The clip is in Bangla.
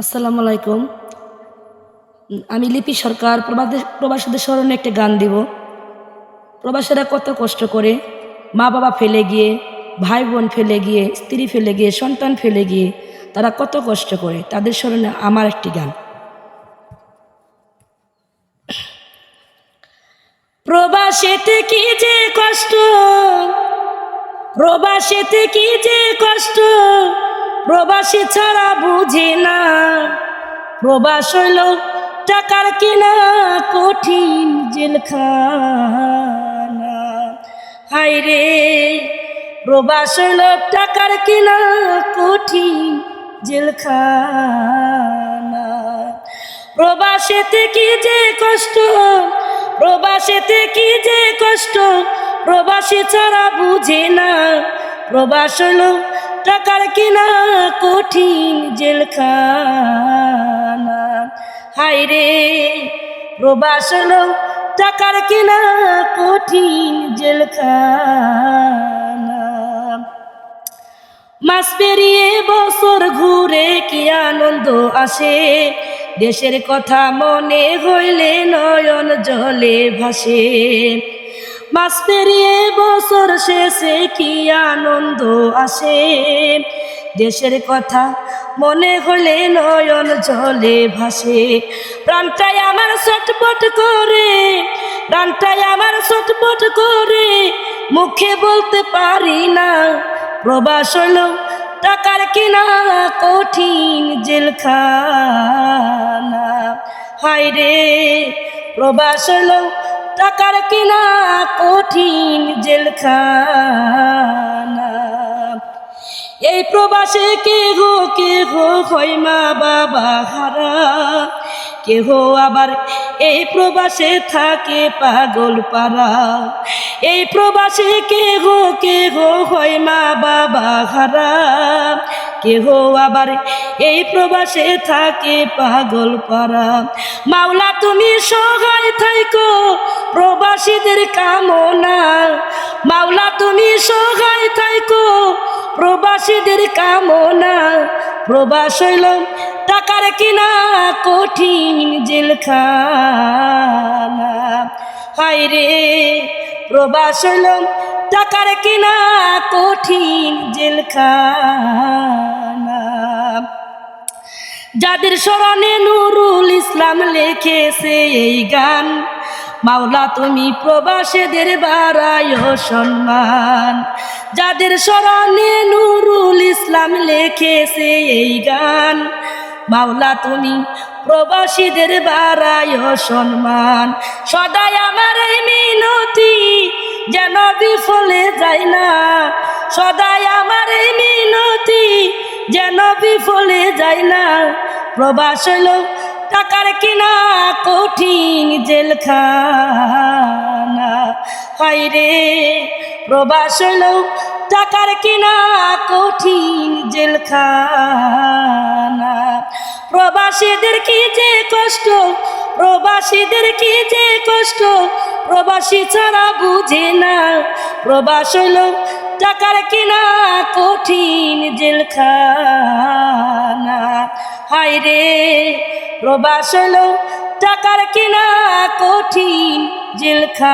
আসসালামু আলাইকুম। আমি লিপি সরকার প্রবাসীদের স্মরণে একটা গান দিব। প্রবাসীরা কত কষ্ট করে মা বাবা ফেলে গিয়ে ভাই বোন ফেলে গিয়ে, স্ত্রী ফেলে গিয়ে, সন্তান ফেলে গিয়ে, তারা কত কষ্ট করে, তাদের স্মরণে আমার একটি গান। প্রবাসেতে কি যে কষ্ট, প্রবাসেতে কি যে কষ্ট প্রবাসী ছাড়া বুঝে না। প্রবাস হইল টাকার কিনা কঠিন জেলখানা। হাই রে, প্রবাস হইল টাকার কিনা কঠিন জেলখানা। প্রবাসেতে কি যে কষ্ট, প্রবাসেতে কি যে কষ্ট, প্রবাসী ছাড়া বুঝে না। প্রবাস হলো টাকার কিনা কঠিন জেলখানা। হাই রে প্রবাস টাকার কিনা কঠিন জেলখানা। মাস পেরিয়ে বছর ঘুরে কি আনন্দ আসে? দেশের কথা মনে হইলে নয়ন জলে ভাসে। মাস পেরিয়ে বছর শেষে কি আনন্দ আসে? দেশের কথা মনে হলে নয়ন জলে ভাসে। প্রাণটাই আমার ছটপট করে, প্রাণটাই আমার ছটপট করে। মুখে বলতে পারি না, প্রবাস হলো টাকার কিনা কঠিন জেলখানা। হাই রে প্রবাস হলো টাকার কিনা কঠিন জেলখানা। এই প্রবাসে কে গো কে গো হয় মা বাবা হারা। কেহ আবার এই প্রবাসে থাকে পাগল পারা এই প্রবাসে কে গো কে গো হয় মা বাবা হারা। কেহ আবার এই প্রবাসে থাকে পাগল পারা মাওলা তুমি সহায় থাইকো প্রবাসীদের কামনা। মাওলা, তুমি সহায় থাইকো প্রবাসীদের কামনা। প্রবাস হইল টাকার কিনা কঠিন জেলখানা। রে, প্রবাস হইল টাকার কিনা কঠিন জেলখানা। যাদের স্মরণে নুরুল ইসলাম লেখেছে এই গান মাওলা, তুমি প্রবাসীদের বাড়ায় সম্মান। যাদের স্মরণে নুরুল ইসলাম লেখেছে এই গান, মাওলা, তুমি প্রবাসীদের বাড়ায় সম্মান। সদাই আমার এই মিনতি যেন বিফলে যায় না। সদাই আমার এই মিনতি যেন বিফলে যায় না। প্রবাস হইল টাকার কিনা কঠিন জেলখানা। হাই রে প্রবাস টাকার কিনা কঠিন জেলখানা। প্রবাসীদের কি যে কষ্ট, প্রবাসীদের কি যে কষ্ট? প্রবাসী ছাড়া বুঝে না প্রবাস হইল টাকার কিনা কঠিন জেলখানা। হাই রে প্রবাস হইল টাকার কিনা কঠিন জেলখানা।